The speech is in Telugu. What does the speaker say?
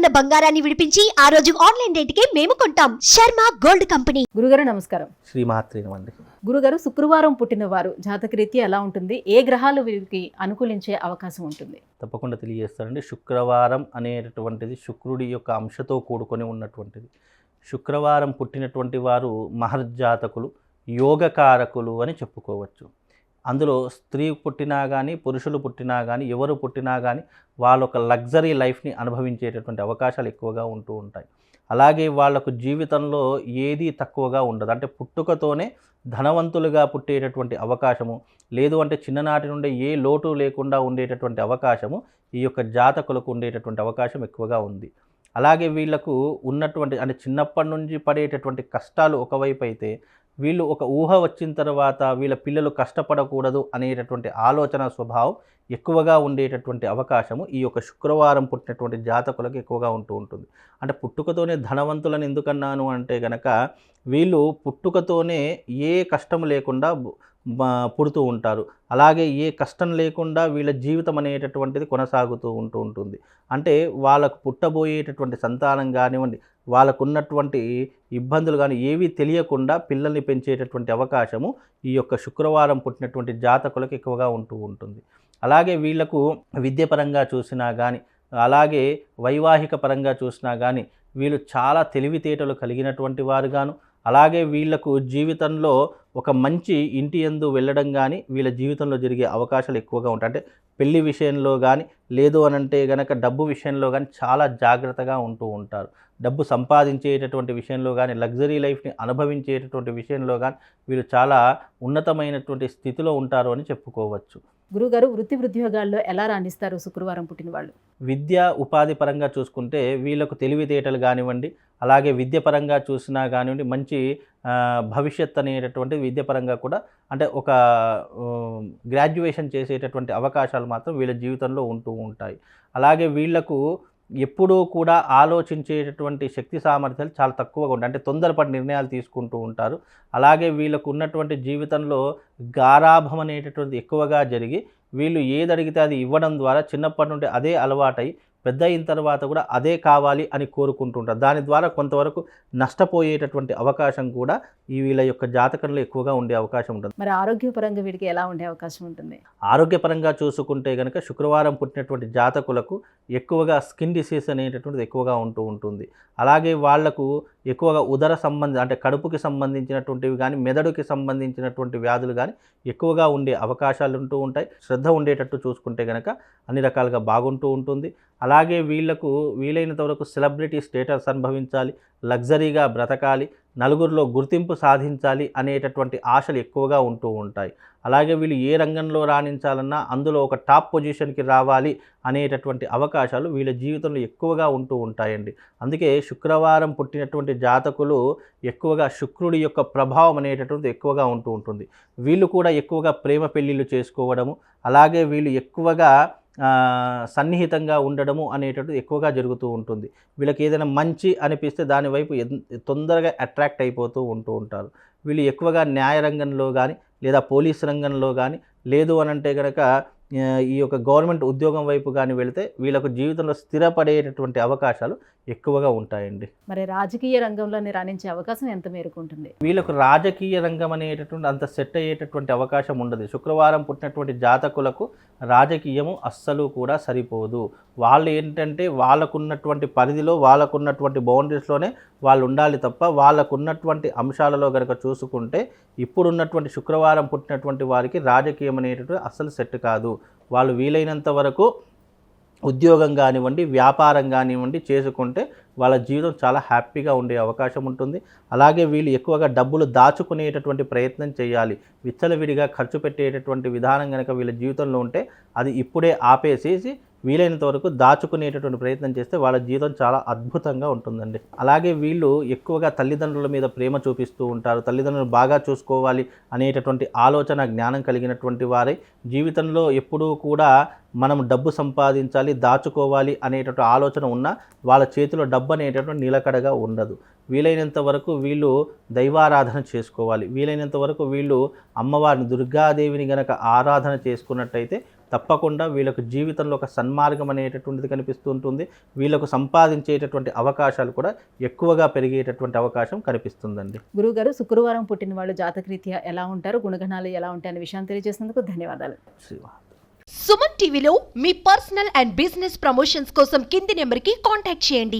ఉన్న బంగారాన్ని విడిపించి ఆ రోజు ఆన్లైన్ రేటుకే మేము కొంటాం. Sharma gold company. గురుగారు నమస్కారం. శ్రీమాత్రినమండి గురుగారు శుక్రవారం పుట్టినవారు. జాతకరీత్యా ఎలా ఉంటుంది? ఏ గ్రహాలు వీరికి అనుకూలించే అవకాశం ఉంటుంది? తప్పకుండా తెలియజేస్తారండి శుక్రవారం అనేటటువంటిది శుక్రుడి యొక్క అంశతో కూడుకొని ఉన్నటువంటిది. శుక్రవారం పుట్టినటువంటి వారు మహర్జాతకులు యోగకారకులు అని చెప్పుకోవచ్చు. అందులో స్త్రీ పుట్టినా కానీ పురుషులు పుట్టినా కానీ ఎవరు పుట్టినా కానీ వాళ్ళ ఒక లగ్జరీ లైఫ్ని అనుభవించేటటువంటి అవకాశాలు ఎక్కువగా ఉంటూ ఉంటాయి. అలాగే వాళ్ళకు జీవితంలో ఏది తక్కువగా ఉండదు. అంటే పుట్టుకతోనే ధనవంతులుగా పుట్టేటటువంటి అవకాశము లేదు అంటే చిన్ననాటి నుండి ఏ లోటు లేకుండా ఉండేటటువంటి అవకాశము ఈ యొక్క జాతకులకు ఉండేటటువంటి అవకాశం ఎక్కువగా ఉంది. అలాగే వీళ్ళకు ఉన్నటువంటి అంటే చిన్నప్పటి నుంచి పడేటటువంటి కష్టాలు ఒకవైపు అయితే వీళ్ళు ఒక ఊహ వచ్చిన తర్వాత వీళ్ళ పిల్లలు కష్టపడకూడదు అనేటటువంటి ఆలోచన స్వభావం ఎక్కువగా ఉండేటటువంటి అవకాశము ఈ యొక్క శుక్రవారం పుట్టినటువంటి జాతకులకు ఎక్కువగా ఉంటూ ఉంటుంది. అంటే పుట్టుకతోనే ధనవంతులను ఎందుకన్నాను అంటే గనక వీళ్ళు పుట్టుకతోనే ఏ కష్టం లేకుండా పుడుతూ ఉంటారు. అలాగే ఏ కష్టం లేకుండా వీళ్ళ జీవితం అనేటటువంటిది కొనసాగుతూ ఉంటూ ఉంటుంది. అంటే వాళ్ళకు పుట్టబోయేటటువంటి సంతానం కానివ్వండి వాళ్ళకు ఉన్నటువంటి ఇబ్బందులు కానీ ఏవీ తెలియకుండా పిల్లల్ని పెంచేటటువంటి అవకాశము ఈ యొక్క శుక్రవారం పుట్టినటువంటి జాతకులకు ఎక్కువగా ఉంటూ ఉంటుంది. అలాగే వీళ్ళకు విద్యపరంగా చూసినా కానీ అలాగే వైవాహిక పరంగా చూసినా కానీ వీళ్ళు చాలా తెలివితేటలు కలిగినటువంటి వారుగాను అలాగే వీళ్ళకు జీవితంలో ఒక మంచి ఇంటి ఎందు వెళ్ళడం కానీ వీళ్ళ జీవితంలో జరిగే అవకాశాలు ఎక్కువగా ఉంటాయి. అంటే పెళ్ళి విషయంలో కానీ లేదు అని అంటే గనక డబ్బు విషయంలో కానీ చాలా జాగ్రత్తగా ఉంటూ ఉంటారు. డబ్బు సంపాదించేటటువంటి విషయంలో కానీ లగ్జరీ లైఫ్ని అనుభవించేటటువంటి విషయంలో కానీ వీళ్ళు చాలా ఉన్నతమైనటువంటి స్థితిలో ఉంటారు అని చెప్పుకోవచ్చు. గురుగారు వృత్తి ఉద్యోగాల్లో ఎలా రాణిస్తారు శుక్రవారం పుట్టిన వాళ్ళు? విద్య ఉపాధి పరంగా చూసుకుంటే వీళ్ళకు తెలివితేటలు కానివ్వండి అలాగే విద్య పరంగా చూసినా కానివ్వండి మంచి భవిష్యత్ అనేటటువంటి విద్య పరంగా కూడా అంటే ఒక గ్రాడ్యుయేషన్ చేసేటటువంటి అవకాశాలు మాత్రం వీళ్ళ జీవితంలో ఉంటూ ఉంటాయి. అలాగే వీళ్ళకు ఎప్పుడూ కూడా ఆలోచించేటటువంటి శక్తి సామర్థ్యాలు చాలా తక్కువగా ఉంటాయి. అంటే తొందరపడి నిర్ణయాలు తీసుకుంటూ ఉంటారు. అలాగే వీళ్ళకు ఉన్నటువంటి జీవితంలో గారాభం అనేటటువంటి ఎక్కువగా జరిగి వీళ్ళు ఏది అడిగితే అది ఇవ్వడం ద్వారా చిన్నప్పటి నుండి అదే అలవాటై పెద్ద అయిన తర్వాత కూడా అదే కావాలి అని కోరుకుంటుంటారు దాని ద్వారా కొంతవరకు నష్టపోయేటటువంటి అవకాశం కూడా ఈ వీళ్ళ యొక్క జాతకంలో ఎక్కువగా ఉండే అవకాశం ఉంటుంది. మరి ఆరోగ్యపరంగా వీరికి ఎలా ఉండే అవకాశం ఉంటుంది? ఆరోగ్యపరంగా చూసుకుంటే కనుక శుక్రవారం పుట్టినటువంటి జాతకులకు ఎక్కువగా స్కిన్ డిసీజ్ అనేటటువంటిది ఎక్కువగా ఉంటూ ఉంటుంది. అలాగే వాళ్ళకు ఎక్కువగా ఉదర సంబంధ అంటే కడుపుకి సంబంధించినటువంటివి కానీ మెదడుకి సంబంధించినటువంటి వ్యాధులు కానీ ఎక్కువగా ఉండే అవకాశాలు ఉంటూ ఉంటాయి. శ్రద్ధ ఉండేటట్టు చూసుకుంటే కనుక అన్ని రకాలుగా బాగుంటూ ఉంటుంది. అలాగే వీళ్ళకు వీలైనంత వరకు సెలబ్రిటీ స్టేటస్ అనుభవించాలి. లగ్జరీగా బ్రతకాలి. నలుగురిలో గుర్తింపు సాధించాలి అనేటటువంటి ఆశలు ఎక్కువగా ఉంటూ ఉంటాయి. అలాగే వీళ్ళు ఏ రంగంలో రాణించాలన్నా అందులో ఒక టాప్ పొజిషన్కి రావాలి అనేటటువంటి అవకాశాలు వీళ్ళ జీవితంలో ఎక్కువగా ఉంటూ ఉంటాయండి. అందుకే శుక్రవారం పుట్టినటువంటి జాతకులు ఎక్కువగా శుక్రుడి యొక్క ప్రభావం అనేటటువంటిది ఎక్కువగా ఉంటూ ఉంటుంది. వీళ్ళు కూడా ఎక్కువగా ప్రేమ పెళ్ళిళ్ళు చేసుకోవడము అలాగే వీళ్ళు ఎక్కువగా సన్నిహితంగా ఉండడము అనేటట్టు ఎక్కువగా జరుగుతూ ఉంటుంది. వీళ్ళకి ఏదైనా మంచి అనిపిస్తే దాని వైపు తొందరగా అట్రాక్ట్ అయిపోతూ ఉంటూ ఉంటారు. వీళ్ళు ఎక్కువగా న్యాయ రంగంలో కానీ లేదా పోలీస్ రంగంలో కానీ లేదు అని అంటే కనుక ఈ యొక్క గవర్నమెంట్ ఉద్యోగం వైపు కానీ వెళితే వీళ్ళకు జీవితంలో స్థిరపడేటటువంటి అవకాశాలు ఎక్కువగా ఉంటాయండి. మరి రాజకీయ రంగంలోనే రాణించే అవకాశం ఎంత మేరకు ఉంటుంది? వీళ్ళకు రాజకీయ రంగం అనేటటువంటి అంత సెట్ అయ్యేటటువంటి అవకాశం ఉండదు. శుక్రవారం పుట్టినటువంటి జాతకులకు రాజకీయము అస్సలు కూడా సరిపోదు. వాళ్ళు ఏంటంటే వాళ్ళకున్నటువంటి పరిధిలో వాళ్ళకున్నటువంటి బౌండరీస్లోనే వాళ్ళు ఉండాలి తప్ప వాళ్ళకున్నటువంటి అంశాలలో కనుక చూసుకుంటే ఇప్పుడున్నటువంటి శుక్రవారం పుట్టినటువంటి వారికి రాజకీయం అనేటటువంటి అస్సలు సెట్ కాదు. వాళ్ళు వీలైనంత వరకు ఉద్యోగం కానివ్వండి వ్యాపారం కానివ్వండి చేసుకుంటే వాళ్ళ జీవితం చాలా హ్యాపీగా ఉండే అవకాశం ఉంటుంది. అలాగే వీళ్ళు ఎక్కువగా డబ్బులు దాచుకునేటటువంటి ప్రయత్నం చేయాలి. విచ్చలవిడిగా ఖర్చు పెట్టేటటువంటి విధానం కనుక వీళ్ళ జీవితంలో ఉంటే అది ఇప్పుడే ఆపేసేసి వీలైనంత వరకు దాచుకునేటటువంటి ప్రయత్నం చేస్తే వాళ్ళ జీవితం చాలా అద్భుతంగా ఉంటుందండి. అలాగే వీళ్ళు ఎక్కువగా తల్లిదండ్రుల మీద ప్రేమ చూపిస్తూ ఉంటారు. తల్లిదండ్రులు బాగా చూసుకోవాలి అనేటటువంటి ఆలోచన జ్ఞానం కలిగినటువంటి వారే. జీవితంలో ఎప్పుడూ కూడా మనం డబ్బు సంపాదించాలి దాచుకోవాలి అనేటటువంటి ఆలోచన ఉన్నా వాళ్ళ చేతిలో డబ్బు అనేటటువంటి నిలకడగా ఉండదు. వీలైనంత వరకు వీళ్ళు దైవారాధన చేసుకోవాలి. వీలైనంత వరకు వీళ్ళు అమ్మవారిని దుర్గాదేవిని గనక ఆరాధన చేసుకున్నట్టయితే తప్పకుండా వీళ్ళకు జీవితంలో ఒక సన్మార్గం అనేటటువంటిది కనిపిస్తూ ఉంటుంది వీళ్ళకు సంపాదించేటటువంటి అవకాశాలు కూడా ఎక్కువగా పెరిగేటటువంటి అవకాశం కనిపిస్తుందండి. గురువుగారు శుక్రవారం పుట్టిన వాళ్ళు జాతకరీత్యా ఎలా ఉంటారు గుణగణాలు ఎలా ఉంటాయి అనే విషయాన్ని తెలియజేసినందుకు ధన్యవాదాలు. శ్రీవా సుమన్ టీవీలో మీ పర్సనల్ అండ్ బిజినెస్ ప్రమోషన్స్ కోసం కింది నెంబర్కి కాంటాక్ట్ చేయండి.